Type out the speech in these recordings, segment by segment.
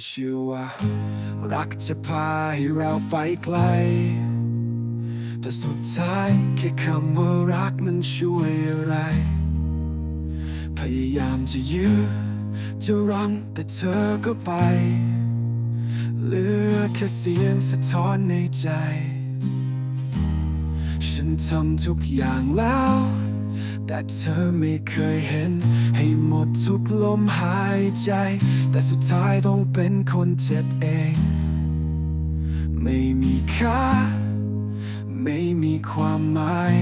ชื่อว่ารักจะพาให้เราไปไกล แต่สุดท้ายแค่คำว่ารักมันช่วยอะไร พยายามจะยื้อจะรั้งแต่เธอก็ไป เหลือแค่เสียงสะท้อนในใจ ฉันทำทุกอย่างแล้ว แต่เธอไม่เคยเห็น ให้หมดทุกลมหายใจ แต่สุดท้ายต้องเป็นคนเจ็บเอง ไม่มีค่า ไม่มีความหมาย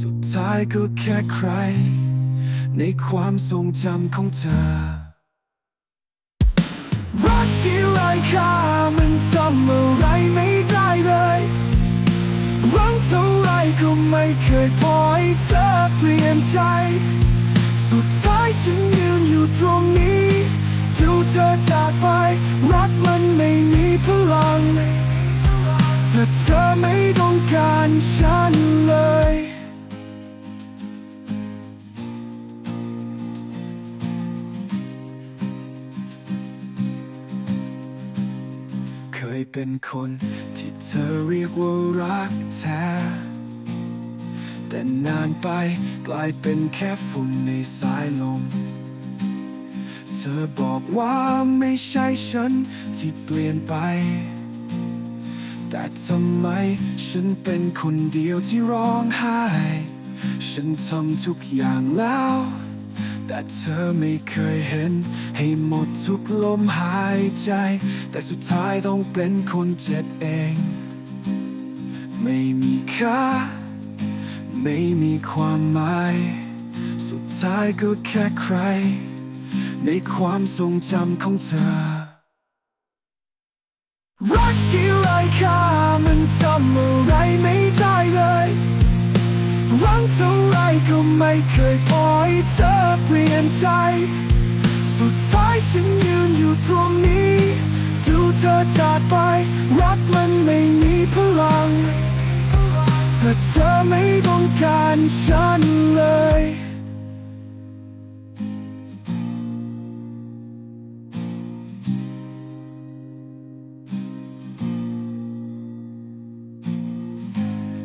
สุดท้ายก็แค่ใคร ในความทรงจำของเธอ ไม่เคยพอให้เธอเปลี่ยนใจ สุดท้ายฉันยืนอยู่ตรงนี้ดูเธอจากไป รักมันไม่มีพลังถ้าเธอไม่ต้องการฉันเลยเคยเป็นคนที่เธอเรียกว่ารักแท้ แต่นานไปกลายเป็นแค่ฝุ่นในสายลม เธอบอกว่าไม่ใช่ฉันที่เปลี่ยนไป แต่ทำไมฉันเป็นคนเดียวที่ร้องไห้ ฉันทำทุกอย่างแล้ว แต่เธอไม่เคยเห็น ให้หมดทุกลมหายใจ แต่สุดท้ายต้องเป็นคนเจ็บเอง ไม่มีค่า ไม่มีความหมาย สุดท้ายก็แค่ใคร ในความทรงจำของเธอ รักที่ไร้ค่ามันทำอะไรไม่ได้เลยรักเท่าไรก็ไม่เคยพอให้เธอเปลี่ยนใจ สุดท้ายฉันยืนอยู่ตรงนี้ ดูเธอจากไป รักมันไม่มีพลังถ้าเธอ ฉันเลย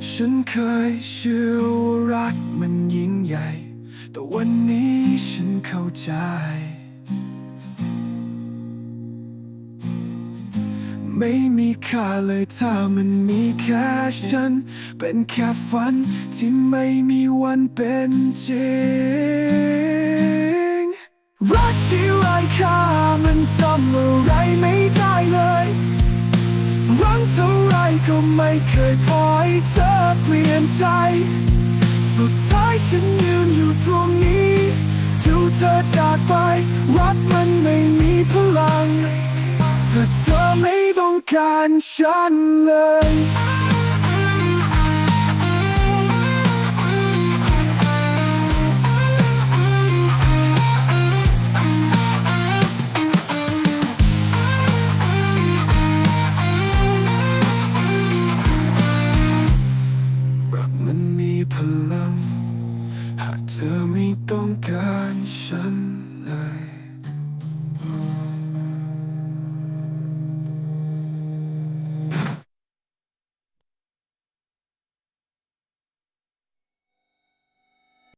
ฉันเคยเชื่อว่ารักมันยิ่งใหญ่ แต่วันนี้ฉันเข้าใจ ไม่มีค่าเลยถ้ามันมีแค่ฉัน เป็นแค่ฝันที่ไม่มีวันเป็นจริง รักที่ไร้ค่ามันทำอะไรไม่ได้เลยรักเท่าไรก็ไม่เคยพอให้เธอเปลี่ยนใจ สุดท้ายฉันยืนอยู่ตรงนี้ ดูเธอจากไป รักมันไม่มีารฉันเลยรักมันมีพลังหากเธอไม่ต้องการฉันเลย